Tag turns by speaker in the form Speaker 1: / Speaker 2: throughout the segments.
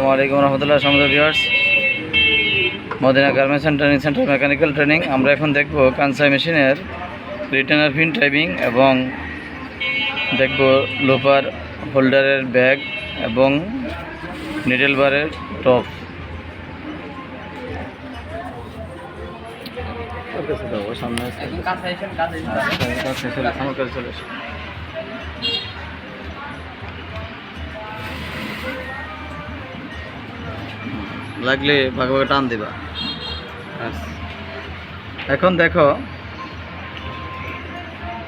Speaker 1: আসসালামু আলাইকুম রহমতুল্লাহ সমুদ্র viewers Madina garments and training center mechanical training আমরা এখন দেখব কানসাই মেশিনের রিটার্নার পিন টাইপিং এবং দেখব লোপার হোল্ডারের ব্যাগ এবং নিডেল বারের টপ সামনে লাগলে ভাগে ভাগে টান দিবা। এখন দেখো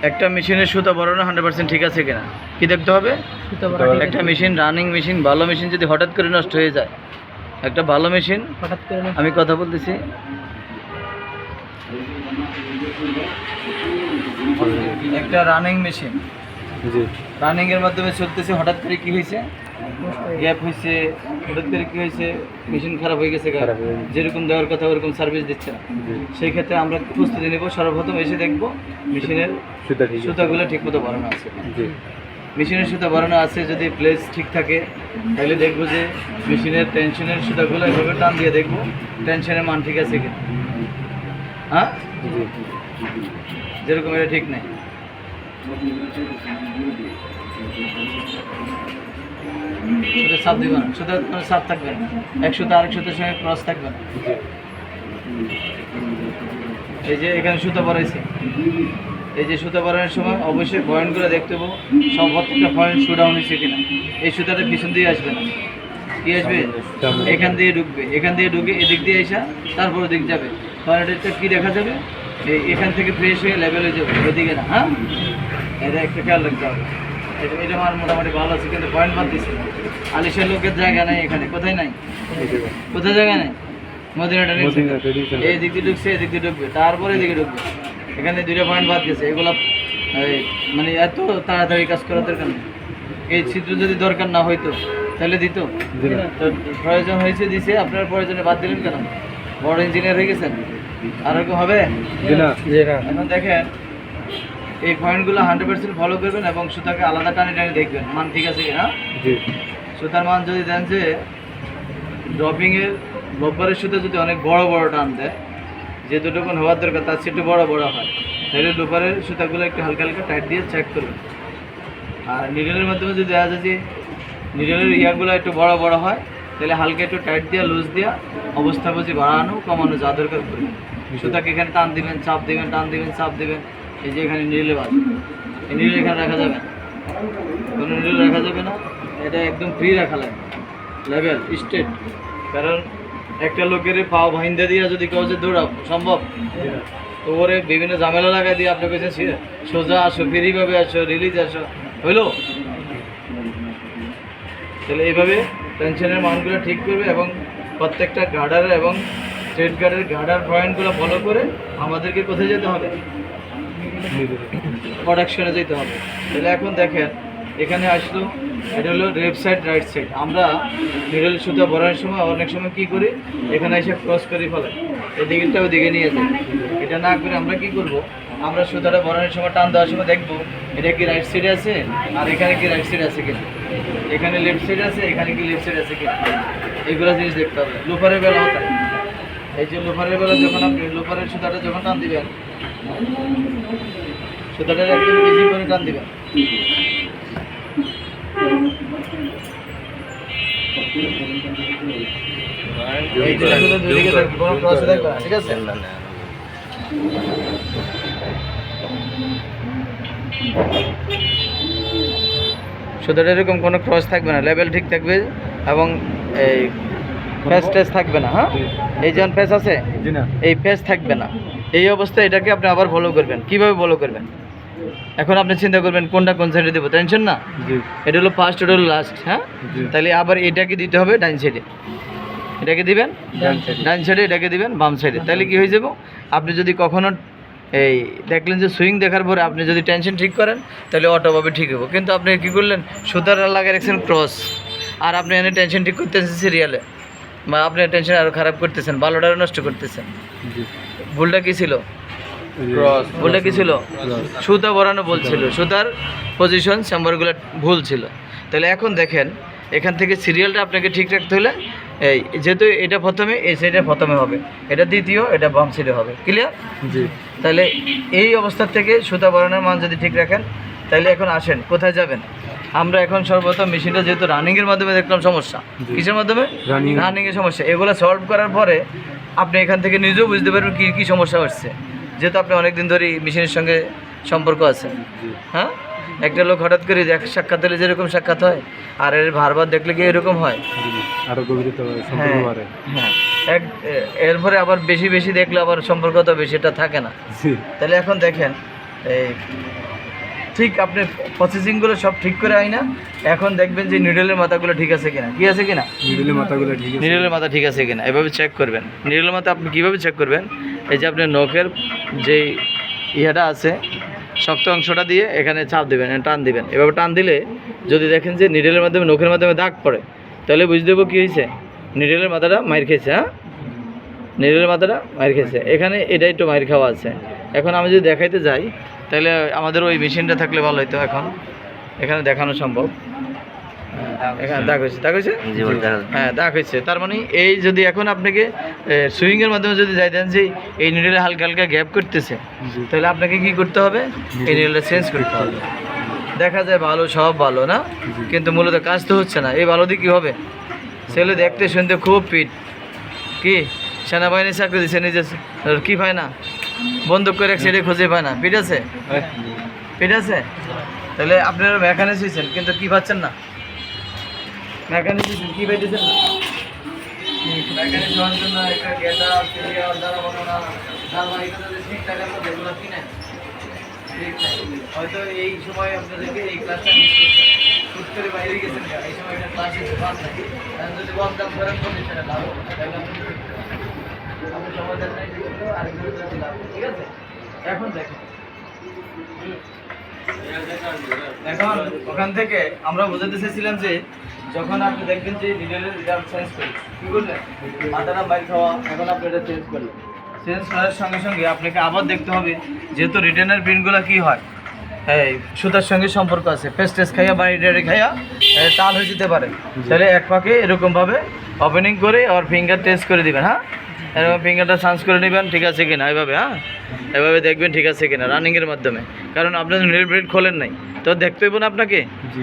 Speaker 1: একটা মেশিনের সুতা বড়ানো হান্ড্রেড পার্সেন্ট ঠিক আছে কিনা? কি দেখতে হবে? একটা মেশিন রানিং মেশিন ভালো মেশিন যদি হঠাৎ করে নষ্ট হয়ে যায় একটা ভালো মেশিন
Speaker 2: হঠাৎ করে
Speaker 1: আমি কথা বলতেছি। একটা রানিং মেশিন
Speaker 2: জি।
Speaker 1: রানিং এর মাধ্যমে চলতেছে হঠাৎ করে কি হয়েছে? গ্যাপ হয়েছে হঠাৎ করে কি হয়েছে? মেশিন খারাপ হয়ে গেছে
Speaker 2: খারাপ
Speaker 1: যেরকম দেওয়ার কথা ওরকম সার্ভিস দিচ্ছে না। সেই ক্ষেত্রে আমরা প্রস্তুতি নেব সর্বপ্রথম এসে দেখব মেশিনের
Speaker 2: সুতা ঠিক
Speaker 1: সুতাগুলো ঠিকমতো বানানো আছে। মেশিনের সুতা বানানো আছে যদি প্লেস ঠিক থাকে তাহলে দেখব যে মেশিনের টেনশনের সুতাগুলো এভাবে টান দিয়ে দেখব টেনশনের মান ঠিক আছে কিনা। হ্যাঁ? যেরকম এটা ঠিক নেই। সুতো চাপ দিবে না। সুতো কোনো চাপ থাকবে না। এক সুতো আরেক সঙ্গে ক্রস থাকবে এই যে এখানে সুতো পরাইছে এই যে সুতো পরানোর সময় অবশ্যই পয়েন্টগুলো দেখতে পাবো সব প্রত্যেকটা পয়েন্ট শু ডাউন হয়েছে কিনা। এই সুতাটা পিছন দিয়ে আসবে না। কি আসবে? এখান দিয়ে ঢুকবে। এখান দিয়ে ঢুকে এদিক দিয়ে আসা, তারপর ওদিক যাবে। এটা কি দেখা যাবে? এখান থেকে ফ্রেশ হয়ে লেভেল হয়ে যাবে। ওদিকে না হ্যাঁ? এটা একটা খেয়াল রাখতে হবে। এটা এটা আমার মোটামুটি ভালো আছে কিন্তু পয়েন্ট বাদ দিচ্ছে আলিশের লোকের জায়গা নেই এখানে কোথায় নাই? কোথায় জায়গা নেই। এই দিক দিয়ে ঢুকছে এদিক দিয়ে ঢুকবে তারপরে এদিকে ঢুকবে। এখানে দুইটা পয়েন্ট বাদ গেছে এগুলো মানে এত তাড়াতাড়ি কাজ করার দরকার নেই। এই ছিদ্র যদি দরকার না হইতো তাহলে দিত। তো প্রয়োজন হয়েছে দিছে আপনার প্রয়োজনে বাদ দিলেন কেন? বড় ইঞ্জিনিয়ার হয়ে গেছেন? আর এরকম হবে? এখন দেখেন এই পয়েন্টগুলো হান্ড্রেড পার্সেন্ট ফলো করবেন এবং সুতাকে আলাদা টানে টানে দেখবেন। মান ঠিক আছে কিনা? সুতার মান যদি দেন যে ড্রপিংয়ের লোপারের সুতা যদি অনেক বড় বড় টান দেয় যে দুটোক্ষণ হওয়ার দরকার তার একটু বড় বড় হয়। তাহলে লোপারের সুতাগুলো একটু হালকা হালকা টাইট দিয়ে চেক করবেন। আর নিডলের মাধ্যমে যদি দেখা যায় যে নিডলের ইয়াগুলো একটু বড় বড় হয় তাহলে হালকা একটু টাইট দিয়ে লুজ দিয়া অবস্থা বুঝি বাড়ানো কমানো যা দরকার করবে সুতাকে এখানে টান দিবেন চাপ দিবেন টান দিবেন চাপ দিবেন। এই যে এখানে নিডলে বাজ এই নিডল এখানে রাখা যাবে না। কোনো নিডল রাখা যাবে না। এটা একদম ফ্রি রাখা লাগবে। লেভেল স্টেট কারণ একটা লোকের পাও ভাইন্দা দিয়া যদি কেউ যে দৌড়াও, সম্ভব? তো ওরে বিভিন্ন ঝামেলা লাগাই দিয়ে আপনি কেছেন সোজা আসো, ফ্রিভাবে আসো রিলিজ আসো। হইল? তাহলে এইভাবে টেনশনের মানগুলো ঠিক করবে এবং প্রত্যেকটা গার্ডার এবং স্ট্রেট গার্ডের গার্ডার পয়েন্টগুলো ফলো করে আমাদেরকে কোথায় যেতে হবে? প্রোডাকশনে যেতে হবে। তাহলে এখন দেখেন, এখানে আসলো, এটা হলো লেফট সাইড, রাইট সাইড। আমরা মিডল সুতা ভরার সময় অনেক সময় কি করি, এখানে এসে ক্রস করে ফেলাই এদিকেরটা ওদিকে নিয়ে যাই। এটা না করে আমরা কি করব, আমরা সুতাটা ভরানোর সময় টান দেওয়ার সময় দেখব, এটা কি রাইট সাইডে আছে, আর এখানে কি রাইট সাইড আছে কিনা। এখানে লেফট সাইড আছে, এখানে কি লেফট সাইড আছে কিনা। এইগুলো জিনিস দেখতে হবে। লোফারের বেলাও তাই এই যে লোফারের বেলা যখন আপনি, লোফারের সুতাটা যখন টান দিবেন সুতাটা একদম করে টান ঠিক আছে? সুতরাং এরকম কোনো ক্রস থাকবে না লেভেল ঠিক থাকবে এবং এই ফেস টেস থাকবে না হ্যাঁ? এই যেমন ফেস আছে? এই ফেস থাকবে না। এই অবস্থায় এটাকে আপনি আবার ফলো করবেন। কীভাবে ফলো করবেন? এখন আপনি চিন্তা করবেন কোনটা কোন সাইডে দেবো টেনশন না? এটা হলো ফার্স্ট এটা হলো লাস্ট হ্যাঁ? তাহলে আবার এটাকে দিতে হবে ডাইন সাইডে এটাকে দিবেন?
Speaker 2: ডাইন সাইডে।
Speaker 1: এটাকে দিবেন বাম সাইডে তাহলে কি হয়ে যাব? আপনি যদি কখনো এই দেখলেন যে সুইং দেখার পরে আপনি যদি টেনশন ঠিক করেন তাহলে অটোভাবে ঠিক হব। কিন্তু আপনি কি করলেন? সুতার লাগিয়ে রাখছেন ক্রস আর আপনি এনে টেনশন ঠিক করতেছেন সিরিয়ালে বা আপনি টেনশন আরও খারাপ করতেছেন ভালোটারও নষ্ট করতেছেন।
Speaker 2: জি।
Speaker 1: ভুলটা কি ছিল? ভুলটা কি ছিল? সুতা বরানো বলছিল সুতার পজিশন চেম্বারগুলো ভুল ছিল। তাহলে এখন দেখেন এখান থেকে সিরিয়ালটা আপনাকে ঠিক রাখতে হলে এই যেহেতু এটা প্রথমে এই সাইডে প্রথমে হবে। এটা দ্বিতীয় এটা বাম সাইডে হবে। ক্লিয়ার
Speaker 2: জি।
Speaker 1: তাহলে এই অবস্থার থেকে সুতা বরানোর মান যদি ঠিক রাখেন তাহলে এখন আসেন কোথায় যাবেন? আমরা এখন সর্বপ্রথম মেশিনটা যেহেতু রানিংয়ের মাধ্যমে দেখলাম সমস্যা। কিসের মাধ্যমে। রানিংয়ের সমস্যা। এগুলো সলভ করার পরে আপনি এখান থেকে নিজেও বুঝতে পারবেন কী কী সমস্যা হচ্ছে। যেহেতু আপনি অনেক দিন ধরেই মেশিনের সঙ্গে সম্পর্ক আছে হ্যাঁ? একটা লোক হঠাৎ করে দেখ সাক্ষাৎ হলে যেরকম সাক্ষাৎ হয় আর এর বারবার দেখলে কি এরকম হয়?
Speaker 2: আরও গভীরতা
Speaker 1: হ্যাঁ হ্যাঁ। এক এরপরে আবার বেশি বেশি দেখলে আবার সম্পর্ক তো বেশিটা থাকে না।
Speaker 2: জি।
Speaker 1: তাহলে এখন দেখেন এই ঠিক আপনি প্রসেসিংগুলো সব ঠিক করে আয় না এখন দেখবেন যে নিডলের মাথাগুলো ঠিক আছে কিনা। কি আছে কিনা?
Speaker 2: মিডলের মাথাগুলো ঠিক আছে।
Speaker 1: নিডলের মাথা ঠিক আছে কিনা। এভাবে চেক করবেন। নিডলের মাথা আপনি কীভাবে চেক করবেন? এই যে আপনি নখের যে ইয়েটা আছে শক্ত অংশটা দিয়ে এখানে চাপ দেবেন টান দিবেন। এভাবে টান দিলে যদি দেখেন যে নিডলের মাধ্যমে নখের মাধ্যমে দাগ পড়ে তাহলে বুঝতে দেবো কী হয়েছে? নিডলের মাথাটা মাইর খেয়েছে হ্যাঁ? নিডলের মাথাটা মাইর খেয়েছে। এখানে এটা একটু মাইর খাওয়া আছে। এখন আমি যদি দেখাইতে যাই তাহলে আমাদের ওই মেশিনটা থাকলে ভালো হতো এখন। এখানে দেখানো সম্ভব। এখানে দাগ হয়েছে দাগ হয়েছে? হ্যাঁ দাগ হয়েছে। তার মানে এই যদি এখন আপনাকে সুইংয়ের মাধ্যমে যদি যাই দেন যে এই নিডলে হালকা হালকা গ্যাপ করতেছে তাহলে আপনাকে কি করতে হবে? এই নিডলটা চেঞ্জ করতে হবে। দেখা যায় ভালো সব ভালো না? কিন্তু মূলত কাজ তো হচ্ছে না। এই ভালো দিয়ে কী হবে? ছেলে দেখতে শুনতে খুব পিট কি? সেনাবাহিনী চাকরি দিচ্ছে নিজে কি পায় না? বন্দুক করে সেটা খুঁজে পায় না। পিট আছে? পিট আছে? তাহলে আপনারা মেকানিক হয়েছেন, কিন্তু কি পাচ্ছেন না? মেকানিক হয়েছেন, কি পাইতেছেন না? হয়তো এই সময় আপনাদেরকে এই ক্লাসটা করে বাইরে গেছেন, এই সময় ক্লাস যদি করেন লাভ এখন ওখান থেকে আমরা বোঝাতে চেয়েছিলাম যে যখন আপনি দেখবেন যে নিডলের রিজাল্ট চেঞ্জ করি কী করলেন? মাথাটা বাইর খাওয়া এখন আপনি এটা চেঞ্জ করলেন। চেঞ্জ করার সঙ্গে সঙ্গে আপনাকে আবার দেখতে হবে যেহেতু রিটার্নের প্রিন্টগুলো কী হয়। এই, সুতার সঙ্গে সম্পর্ক আছে। ফেস টেস খাইয়া বা ইডারে খাইয়া তাল হয়ে যেতে পারে। তাহলে এক পাকে এরকমভাবে ওপেনিং করে আর ফিঙ্গার টেস্ট করে দিবেন হ্যাঁ? এরকম ফিঙ্গারটা চান্স করে নেবেন ঠিক আছে কিনা এভাবে হ্যাঁ? এভাবে দেখবেন ঠিক আছে কিনা রানিংয়ের মাধ্যমে। কারণ আপনার নীল ব্রেড খোলেন নাই তো দেখতে হইব না আপনাকে।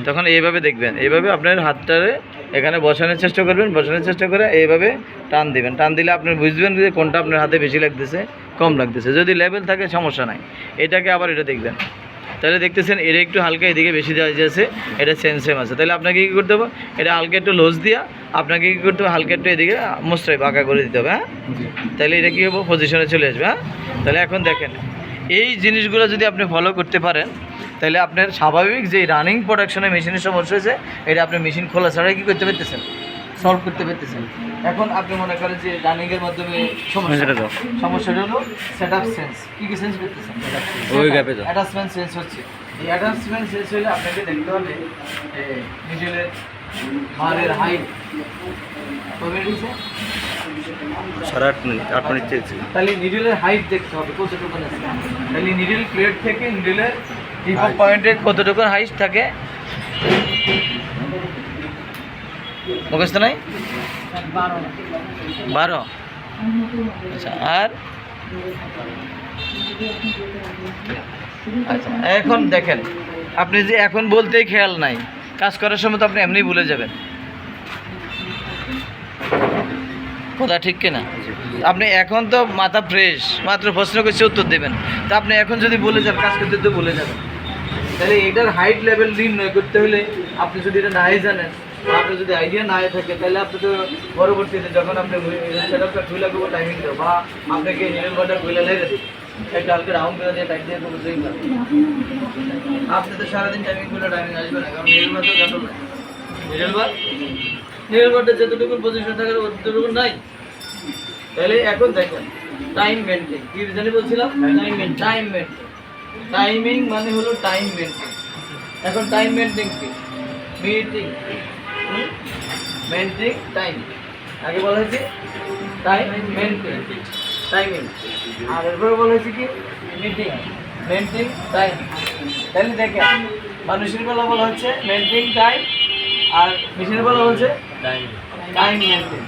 Speaker 1: তখন এইভাবে দেখবেন এইভাবে আপনার হাতটারে এখানে বসানোর চেষ্টা করবেন বসানোর চেষ্টা করে এইভাবে টান দিবেন। টান দিলে আপনি বুঝবেন যে কোনটা আপনার হাতে বেশি লাগতেছে কম লাগতেছে। যদি লেভেল থাকে সমস্যা নাই এটাকে আবার এটা দেখবেন। তাহলে দেখতেছেন এটা একটু হালকা এদিকে বেশি দেওয়া যাচ্ছে এটা সেম সেম আছে। তাহলে আপনাকে কী করতে হবে? এটা হালকা একটু লোজ দিয়া আপনাকে কী করতে হবে? হালকা একটু এদিকে মোস্টাই বাঁকা করে দিতে হবে হ্যাঁ? তাহলে এটা কী হব? পজিশনে চলে আসবে হ্যাঁ? তাহলে এখন দেখেন এই জিনিসগুলো যদি আপনি ফলো করতে পারেন তাহলে আপনার স্বাভাবিক যে রানিং প্রোডাকশনে মেশিনের সমস্যা হয়েছে এটা আপনি মেশিন খোলা ছাড়াই কী করতে পারতেছেন? সলভ করতে পারতেছেন এখন আপনি মনে করেন যে রানিংয়ের মাধ্যমে সমস্যা
Speaker 2: সেটা দাও।
Speaker 1: সমস্যাটা হলো সেট আপ সেন্স কী কী সেন্স করতেছেন?
Speaker 2: ওই গ্যাপে।
Speaker 1: অ্যাটাচমেন্ট সেন্স হচ্ছে। এই অ্যাটাচমেন্ট সেন্স হলে আপনাকে দেখতে হবে মিডলের মারের হাইট
Speaker 2: সাড়ে আট মিনিট আট মিনিট চেয়েছি।
Speaker 1: তাহলে নিডলের হাইট দেখতে হবে কতটুকু আছে? তাহলে নিডল প্লেট থেকে নিডলের পয়েন্টের কতটুকু হাইট থাকে? মুখস্থ নাই? বারো। আচ্ছা আর? আচ্ছা এখন দেখেন আপনি যে এখন বলতেই খেয়াল নাই কাজ করার সময় তো আপনি এমনি ভুলে যাবেন। কথা ঠিক কিনা? আপনি এখন তো মাথা ফ্রেশ মাত্র প্রশ্ন করছে উত্তর দেবেন। তা আপনি এখন যদি বলে যান কাজ করতে তো বলে যাবেন। তাহলে এটার হাইট লেভেল নির্ণয় করতে হলে আপনি যদি এটা নাই জানেন বা আপনার যদি আইডিয়া নাই থাকে তাহলে আপনি তো পরবর্তীতে যখন আপনি সেটআপটা খুলে দেবো টাইমিং দেবো বা আপনাকে বাটার খুলে লেগে দিই একটা হালকা রাউন্ড করে দিয়ে টাইট দিয়ে দেবো দুই। আপনি তো সারাদিন টাইমিং খুলে টাইমিং আসবে না কারণ বার তো যত নিডল বারটা পজিশন থাকে ততটুকু নাই। তাহলে এখন দেখেন টাইম মেনটেন কি জানি বলছিলাম? টাইম টাইম মেনটেন টাইমিং মানে হলো টাইম মেনটেন এখন টাইম মেনটেন কি? মিটিং মেনটেন টাইম আগে বলা হয়েছে টাইম মেনটেন টাইমিং আর এরপরে বলা হয়েছে কি? মিটিং মেনটেন টাইম তাহলে দেখে মানুষের বেলা বলা হচ্ছে মেনটেন টাইম আর মেশিনের বলা হচ্ছে টাইম মেনটেন